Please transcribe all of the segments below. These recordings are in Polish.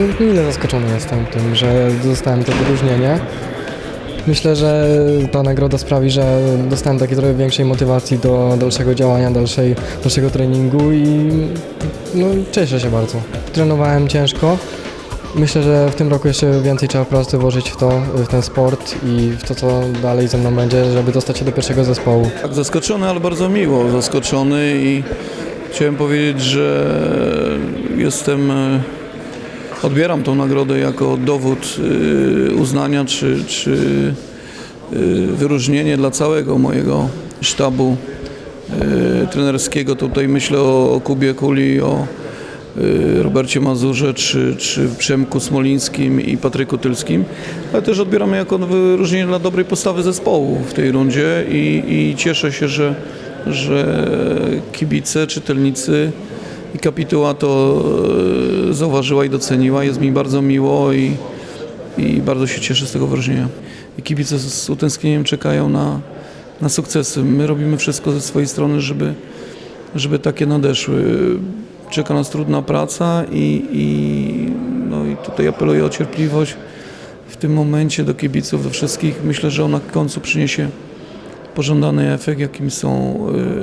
Mile zaskoczony jestem tym, że dostałem to wyróżnienie. Myślę, że ta nagroda sprawi, że dostałem takiej trochę większej motywacji do dalszego działania, dalszej, dalszego treningu i no, cieszę się bardzo. Trenowałem ciężko. Myślę, że w tym roku jeszcze więcej trzeba pracy włożyć w to, w ten sport i w to, co dalej ze mną będzie, żeby dostać się do pierwszego zespołu. Tak, zaskoczony, ale bardzo miło zaskoczony i chciałem powiedzieć, że jestem, e, odbieram tą nagrodę jako dowód e, uznania czy, czy e, wyróżnienie dla całego mojego sztabu e, trenerskiego. Tutaj myślę o, Kubie Kuli, o Robercie Mazurze, czy, czy Przemku Smolińskim i Patryku Tylskim, ale też odbieramy jako wyróżnienie dla dobrej postawy zespołu w tej rundzie i, i cieszę się, że, że kibice, czytelnicy i kapituła to zauważyła i doceniła. Jest mi bardzo miło i, i bardzo się cieszę z tego wyróżnienia. I kibice z, z utęsknieniem czekają na, na sukcesy. My robimy wszystko ze swojej strony, żeby, żeby takie nadeszły. Czeka nas trudna praca i, i, no i tutaj apeluję o cierpliwość w tym momencie do kibiców, do wszystkich. Myślę, że ona w końcu przyniesie pożądany efekt, jakim, są,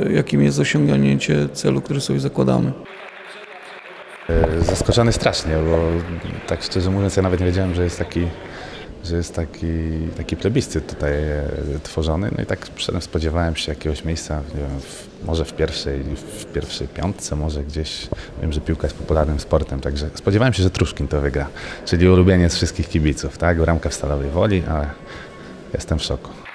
y, jakim jest osiągnięcie celu, który sobie zakładamy. E, Zaskoczony strasznie, bo tak szczerze mówiąc, ja nawet nie wiedziałem, że jest taki, że jest taki, taki plebiscyt tutaj e, tworzony. No i tak przyszedłem, spodziewałem się jakiegoś miejsca, wiem, w, może w pierwszej, w pierwszej piątce, może gdzieś. Wiem, że piłka jest popularnym sportem, także spodziewałem się, że Truszkin to wygra, czyli ulubieniec wszystkich kibiców, tak? Bramka w Stalowej Woli, ale jestem w szoku.